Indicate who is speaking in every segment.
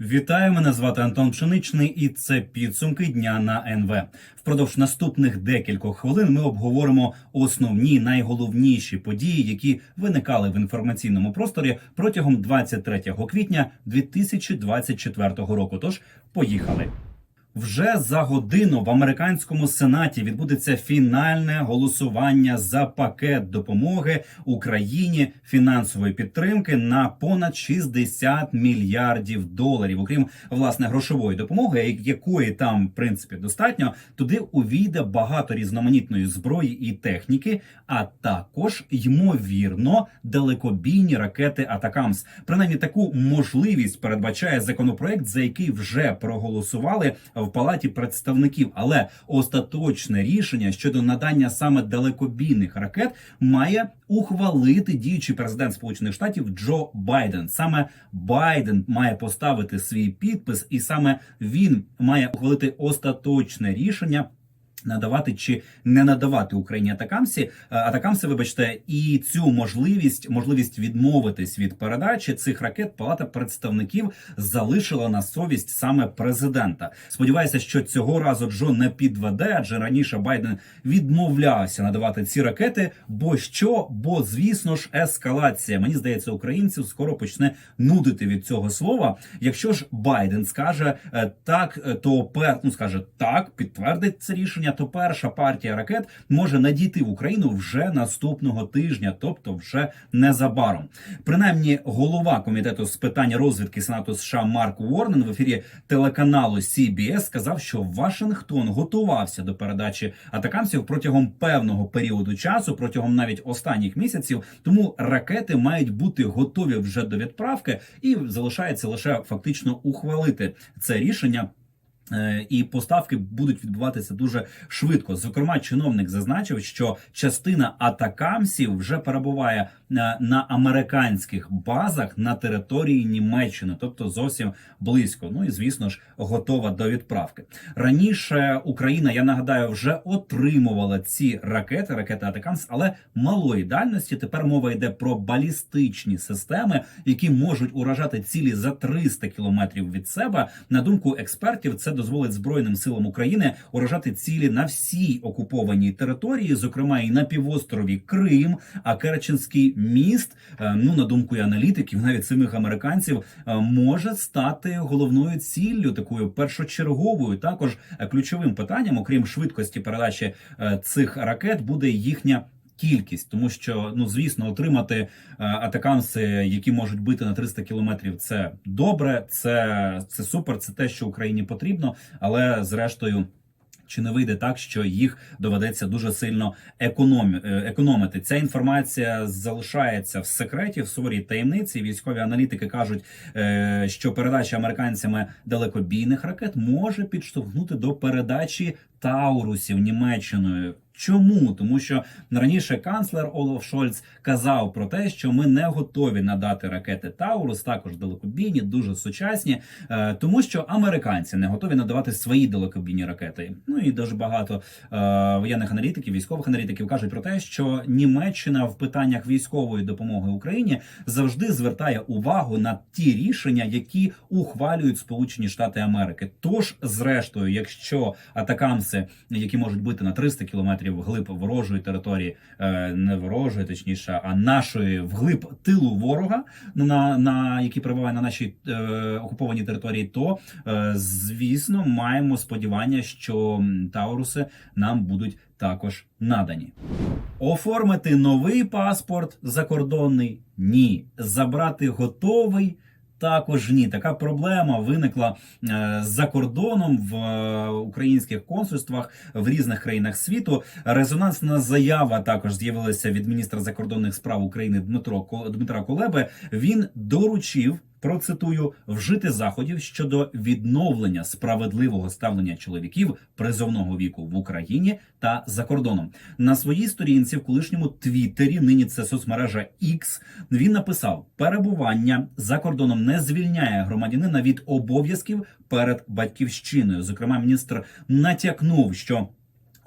Speaker 1: Вітаю, мене звати Антон Пшеничний, і це підсумки дня на НВ. Впродовж наступних декількох хвилин ми обговоримо основні найголовніші події, які виникали в інформаційному просторі протягом 23 квітня 2024 року. Тож поїхали. Вже за годину в американському сенаті відбудеться фінальне голосування за пакет допомоги Україні фінансової підтримки на понад 60 мільярдів доларів. Окрім власне грошової допомоги, якої там в принципі достатньо, туди увійде багато різноманітної зброї і техніки, а також ймовірно далекобійні ракети Атакамс. Принаймні таку можливість передбачає законопроект, за який вже проголосували в палаті представників. Але остаточне рішення щодо надання саме далекобійних ракет має ухвалити діючий президент Сполучених Штатів Джо Байден. Саме Байден має поставити свій підпис, і саме він має ухвалити остаточне рішення. Надавати чи не надавати Україні атакамсі, Е, атакамси, вибачте, і цю можливість, можливість відмовитись від передачі цих ракет Палата представників залишила на совість саме президента. Сподіваюся, що цього разу Джо не підведе, адже раніше Байден відмовлявся надавати ці ракети. Бо що? Бо звісно ж, ескалація. Мені здається, українців скоро почне нудити від цього слова. Якщо ж Байден скаже е, так, е, то пер ну скаже так, підтвердить це рішення. То перша партія ракет може надійти в Україну вже наступного тижня, тобто вже незабаром. Принаймні, голова комітету з питань розвідки Сенату США Марк Уорнен в ефірі телеканалу CBS сказав, що Вашингтон готувався до передачі атакамсів протягом певного періоду часу, протягом навіть останніх місяців. Тому ракети мають бути готові вже до відправки, і залишається лише фактично ухвалити це рішення. Е, І поставки будуть відбуватися дуже швидко. Зокрема, чиновник зазначив, що частина атакамсів вже перебуває на, на американських базах на території Німеччини, тобто зовсім близько. Ну і звісно ж готова до відправки. Раніше Україна, я нагадаю, вже отримувала ці ракети, ракети Атакамс, але малої дальності. Тепер мова йде про балістичні системи, які можуть уражати цілі за 300 кілометрів від себе. На думку експертів, це дозволить Збройним силам України уражати цілі на всій окупованій території, зокрема і на півострові Крим, а Керченський міст. е, Ну на думку і аналітиків, навіть самих американців, е, може стати головною ціллю, такою першочерговою. Також е, ключовим питанням, окрім швидкості передачі цих ракет, буде їхня. Кількість, тому що ну звісно, отримати е, атакамси, які можуть бити на 300 кілометрів, це добре, це, це супер, це те, що Україні потрібно, але зрештою. Чи не вийде так, що їх доведеться дуже сильно економі... е, економити? Ця інформація залишається в секреті, в суворій таємниці. Військові аналітики кажуть, е, що передача американцями далекобійних ракет може підштовхнути до передачі Таурусів Німеччиною. Чому? Тому що раніше канцлер Олаф Шольц казав про те, що ми не готові надати ракети Таурус, також далекобійні, дуже сучасні, е, тому що американці не готові надавати свої далекобійні ракети. Ну і дуже багато е, воєнних аналітиків, військових аналітиків кажуть про те, що Німеччина в питаннях військової допомоги Україні завжди звертає увагу на ті рішення, які ухвалюють Сполучені Штати Америки. Тож, зрештою, якщо атакамси, які можуть бути на 300 кілометрів вглиб ворожої території, е, не ворожої, точніше, а нашої вглиб тилу ворога, на, на які перебуває на нашій е, окупованій території, то е, звісно маємо сподівання, що Тауруси нам будуть також надані. Оформити новий паспорт закордонний ні. Забрати готовий. Також ні, така проблема виникла е, за кордоном в е, українських консульствах в різних країнах світу. Резонансна заява також з'явилася від міністра закордонних справ України Дмитро Дмитра Колеби. Він доручив. Процитую вжити заходів щодо відновлення справедливого ставлення чоловіків призовного віку в Україні та за кордоном на своїй сторінці в колишньому Твіттері, нині це соцмережа X, він написав: перебування за кордоном не звільняє громадянина від обов'язків перед батьківщиною. Зокрема, міністр натякнув, що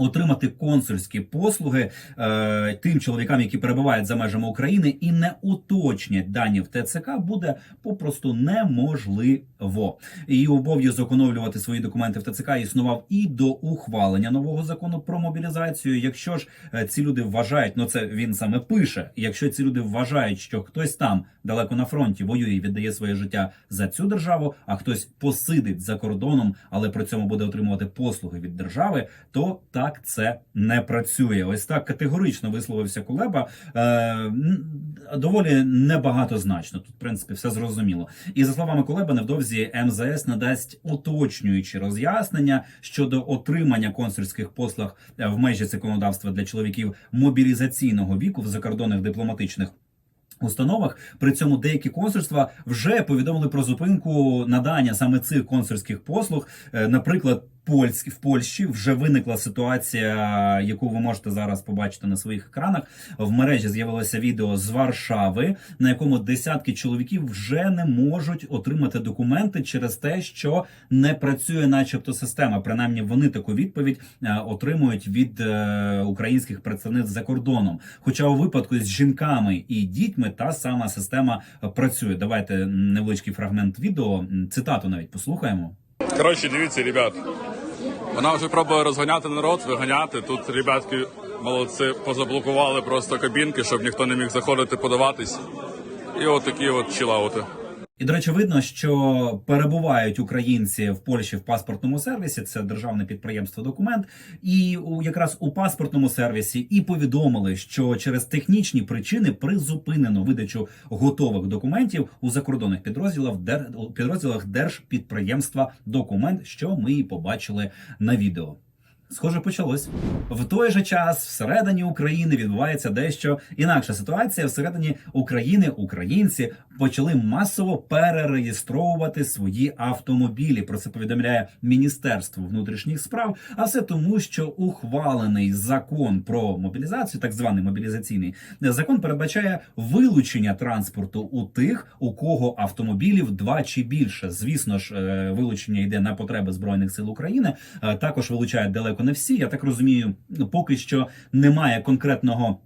Speaker 1: Отримати консульські послуги е, тим чоловікам, які перебувають за межами України, і не уточнять дані в ТЦК, буде попросту неможливо. І обов'язок оновлювати свої документи в ТЦК існував і до ухвалення нового закону про мобілізацію. Якщо ж е, ці люди вважають, ну це він саме пише. Якщо ці люди вважають, що хтось там далеко на фронті воює і віддає своє життя за цю державу, а хтось посидить за кордоном, але при цьому буде отримувати послуги від держави, то так це не працює. Ось так категорично висловився Кулеба. Е, доволі небагатозначно. Тут, в принципі, все зрозуміло. І за словами Кулеба, невдовзі МЗС надасть уточнюючі роз'яснення щодо отримання консульських послуг в межі законодавства для чоловіків мобілізаційного віку в закордонних дипломатичних. Установах при цьому деякі консульства вже повідомили про зупинку надання саме цих консульських послуг. Е, Наприклад, Польськ в Польщі вже виникла ситуація, яку ви можете зараз побачити на своїх екранах. В мережі з'явилося відео з Варшави, на якому десятки чоловіків вже не можуть отримати документи через те, що не працює, начебто, система. Принаймні, вони таку відповідь е, отримують від е, українських представниць за кордоном. Хоча у випадку з жінками і дітьми та сама система працює. Давайте невеличкий фрагмент відео, цитату навіть послухаємо.
Speaker 2: Коротше, дивіться, ребят. Вона вже пробує розганяти народ, виганяти. Тут ребятки молодці позаблокували просто кабінки, щоб ніхто не міг заходити подаватись. І от такі от чилаути.
Speaker 1: І до речі, видно, що перебувають українці в Польщі в паспортному сервісі. Це державне підприємство документ, і у якраз у паспортному сервісі і повідомили, що через технічні причини призупинено видачу готових документів у закордонних підрозділах підрозділах держпідприємства документ, що ми і побачили на відео. Схоже, почалось в той же час. Всередині України відбувається дещо інакша ситуація. Всередині України українці почали масово перереєстровувати свої автомобілі. Про це повідомляє Міністерство внутрішніх справ. А все тому, що ухвалений закон про мобілізацію, так званий мобілізаційний закон, передбачає вилучення транспорту у тих, у кого автомобілів два чи більше. Звісно ж, е, вилучення йде на потреби збройних сил України. Е, Також вилучають далеко не всі. Я так розумію, поки що немає конкретного.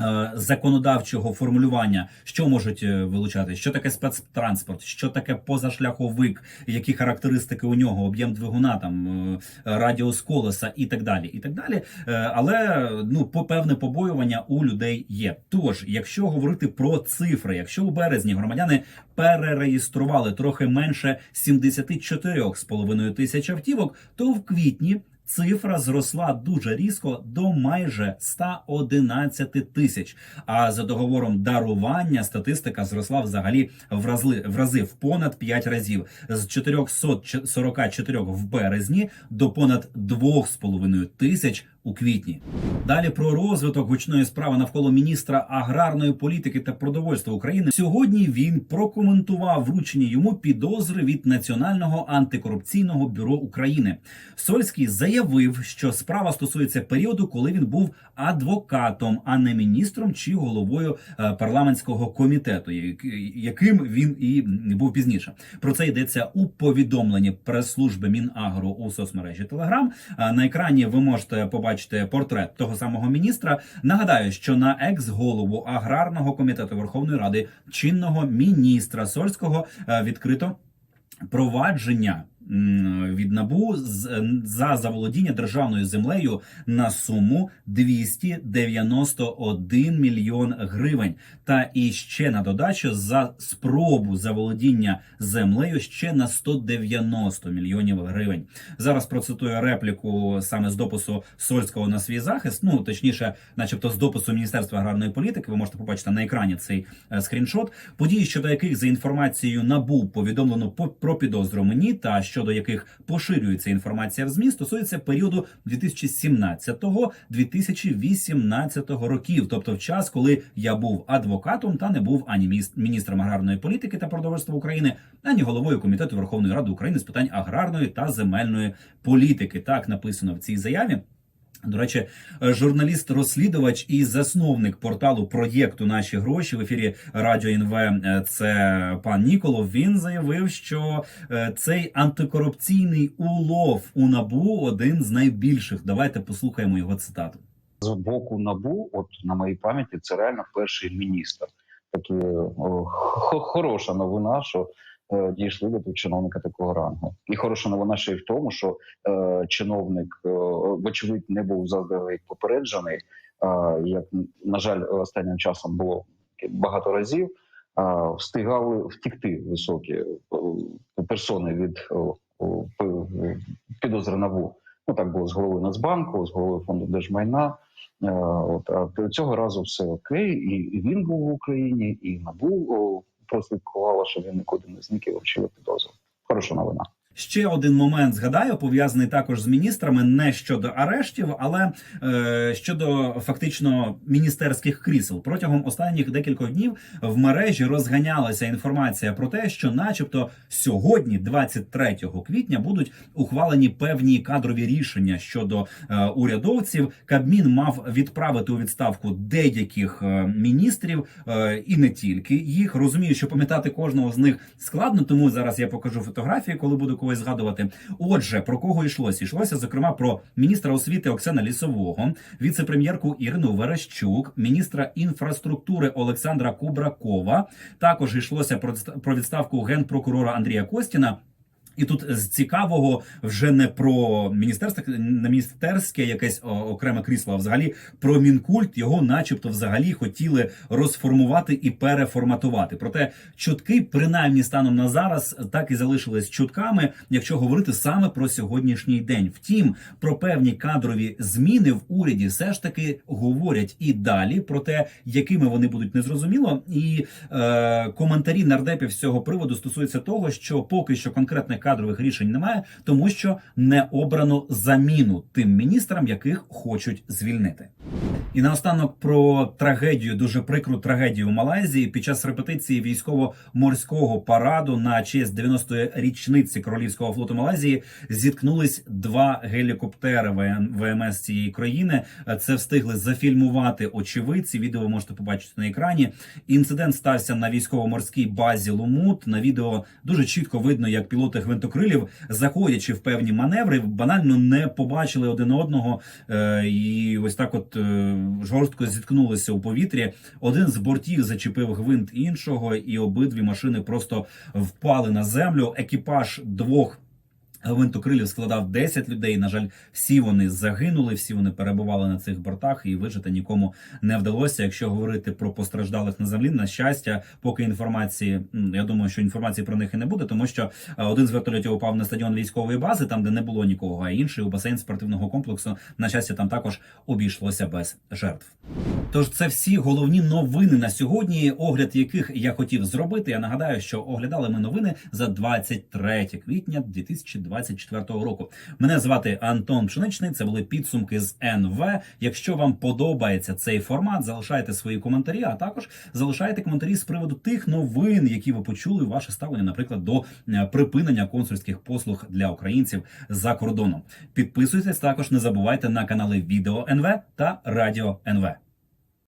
Speaker 1: е, Законодавчого формулювання, що можуть е, вилучати, що таке спецтранспорт, що таке позашляховик, які характеристики у нього, об'єм двигуна, там е, радіус колеса і так далі. І так далі. Але ну по певне побоювання у людей є. Тож, якщо говорити про цифри, якщо у березні громадяни перереєстрували трохи менше 74,5 тисяч автівок, то в квітні. Цифра зросла дуже різко до майже 111 тисяч. А за договором дарування статистика зросла взагалі в рази, в рази в понад 5 разів з 444 в березні до понад 2,5 тисяч у квітні. Далі про розвиток гучної справи навколо міністра аграрної політики та продовольства України. Сьогодні він прокоментував вручені йому підозри від Національного антикорупційного бюро України. Сольський заявив, що справа стосується періоду, коли він був адвокатом, а не міністром чи головою е, парламентського комітету, яким він і був пізніше. Про це йдеться у повідомленні прес-служби Мінагро у соцмережі Телеграм. На екрані ви можете побачити портрет того самого міністра. Нагадаю, що на екс-голову аграрного комітету Верховної Ради чинного міністра Сольського е, відкрито провадження від набу за заволодіння державною землею на суму 291 мільйон гривень. Та і ще на додачу за спробу заволодіння землею ще на 190 мільйонів гривень. Зараз процитую репліку саме з допису Сольського на свій захист. Ну точніше, начебто, з допису Міністерства аграрної політики. Ви можете побачити на екрані цей е, скріншот. Події, щодо яких за інформацією набу повідомлено по- про підозру мені, та щодо яких поширюється інформація в змі, стосується періоду 2017-2018 років, тобто в час, коли я був адвокатом та не був ані міністром аграрної політики та продовольства України, ані головою комітету Верховної Ради України з питань аграрної та земельної політики. Так написано в цій заяві. До речі, е, журналіст-розслідувач і засновник порталу проєкту Наші гроші в ефірі Радіо НВ. е, Це пан Ніколов. Він заявив, що е, цей антикорупційний улов у набу один з найбільших. Давайте послухаємо його цитату.
Speaker 3: з боку набу, от на моїй пам'яті, це реально перший міністр. Такі о, хороша новина, що дійшли до чиновника такого рангу. І хороша новина ще й в тому, що е, чиновник, е, вочевидь, не був заздалегідь попереджений. Е, як на жаль, останнім часом було багато разів. е, встигали втікти високі е, персони від о, о, п- підозри НАБУ. Ну так було з головою Нацбанку, з головою фонду держмайна. Е, От а цього разу все окей, і, він був в Україні, і набу о, прослідкувало, що він нікуди не зник і вручили підозру. Хороша новина.
Speaker 1: Ще один момент згадаю, пов'язаний також з міністрами, не щодо арештів, але е, щодо фактично міністерських крісел. Протягом останніх декількох днів в мережі розганялася інформація про те, що, начебто, сьогодні, 23 квітня, будуть ухвалені певні кадрові рішення щодо е, урядовців. Кабмін мав відправити у відставку деяких е, міністрів е, і не тільки їх. Розумію, що пам'ятати кожного з них складно, тому зараз я покажу фотографії, коли буду когось згадувати. Отже, про кого йшлося? Йшлося зокрема про міністра освіти Оксана Лісового, віце-прем'єрку Ірину Верещук, міністра інфраструктури Олександра Кубракова. Також йшлося про про відставку генпрокурора Андрія Костіна. І тут з цікавого вже не про міністерство, не міністерське якесь окреме крісло, а взагалі про мінкульт його, начебто, взагалі хотіли розформувати і переформатувати. Проте чутки, принаймні станом на зараз, так і залишились чутками, якщо говорити саме про сьогоднішній день. Втім, про певні кадрові зміни в уряді все ж таки говорять і далі про те, якими вони будуть незрозуміло. І е, коментарі нардепів з цього приводу стосуються того, що поки що конкретних кадрових рішень немає, тому що не обрано заміну тим міністрам, яких хочуть звільнити. І наостанок про трагедію, дуже прикру трагедію у Малайзії під час репетиції військово-морського параду на честь 90-ї річниці Королівського флоту Малайзії зіткнулись два гелікоптери ВМ- ВМС цієї країни. Це встигли зафільмувати очевидці. Відео можете побачити на екрані. Інцидент стався на військово-морській базі Лумут. На відео дуже чітко видно, як пілоти гвинтокрилів, заходячи в певні маневри, банально не побачили один одного е, і ось так, от е, жорстко зіткнулися у повітрі. Один з бортів зачепив гвинт іншого, і обидві машини просто впали на землю. Екіпаж двох. Гвинтокрилів складав 10 людей. На жаль, всі вони загинули, всі вони перебували на цих бортах, і вижити нікому не вдалося. Якщо говорити про постраждалих на землі, на щастя, поки інформації я думаю, що інформації про них і не буде, тому що е, один з вертольотів упав на стадіон військової бази, там де не було нікого, а інший у басейн спортивного комплексу. На щастя, там також обійшлося без жертв. Тож це всі головні новини на сьогодні, огляд яких я хотів зробити. Я нагадаю, що оглядали ми новини за 23 квітня 2024 року. Мене звати Антон Пшеничний. Це були підсумки з НВ. Якщо вам подобається цей формат, залишайте свої коментарі, а також залишайте коментарі з приводу тих новин, які ви почули. Ваше ставлення, наприклад, до е, припинення консульських послуг для українців за кордоном. Підписуйтесь також, не забувайте на канали Відео НВ та Радіо НВ.